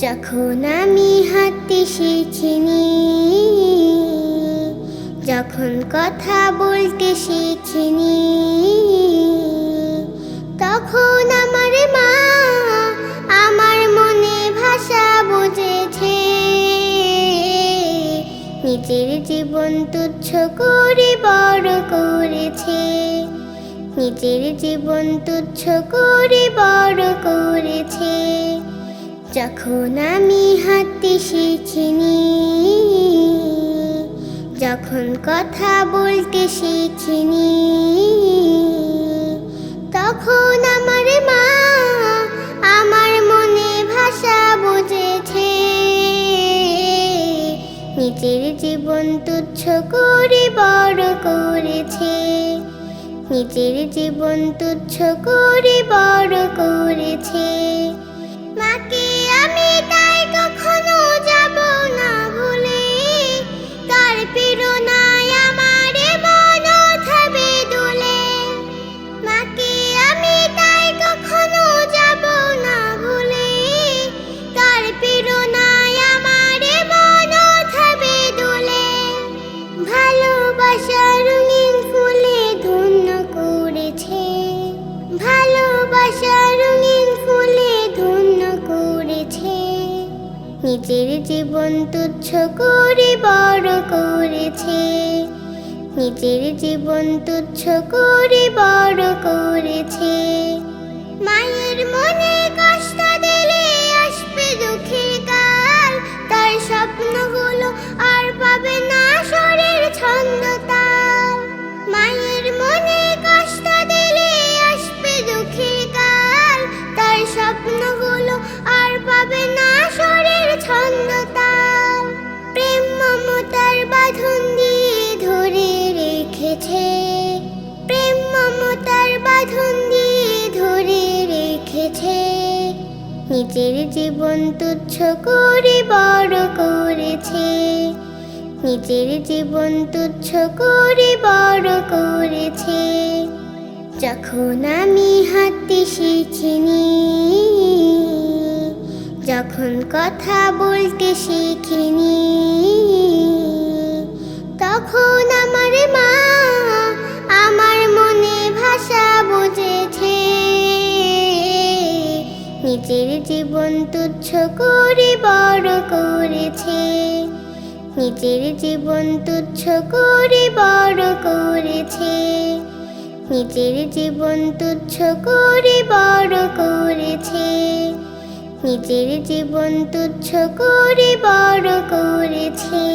যখন আমি হাঁটতে শিখিনি যখন কথা বলতে শিখিনি তখন আমার মা আমার মনে ভাষা বুঝেছে। নিজের জীবন তুচ্ছ করে বড় করেছে। নিজের জীবন তুচ্ছ করে বড় করেছে। যখন আমি হাঁটতে শিখিনি যখন কথা বলতে শিখিনি, তখন আমার মা আমার মনে ভাষা বুঝেছে। নিজের জীবন তুচ্ছ করে বড় করেছে। নিজের জীবন তুচ্ছ করে বড় করেছে নিজের জীবন তুচ্ছ করে বড় করেছে। নিজের জীবন তুচ্ছ করে বড় করেছে নিজের জীবন তুচ্ছ করে বড় করেছে। নিজের জীবন তুচ্ছ করে বড় করেছে। যখন আমি হাঁটতে শিখিনি যখন কথা বলতে শিখিনি নিজের জীবন তুচ্ছ করে বড় করেছে। নিজের জীবন তুচ্ছ করে বড় করেছে। নিজের জীবন তুচ্ছ করে বড় করেছে। নিজের জীবন তুচ্ছ করে বড় করেছে।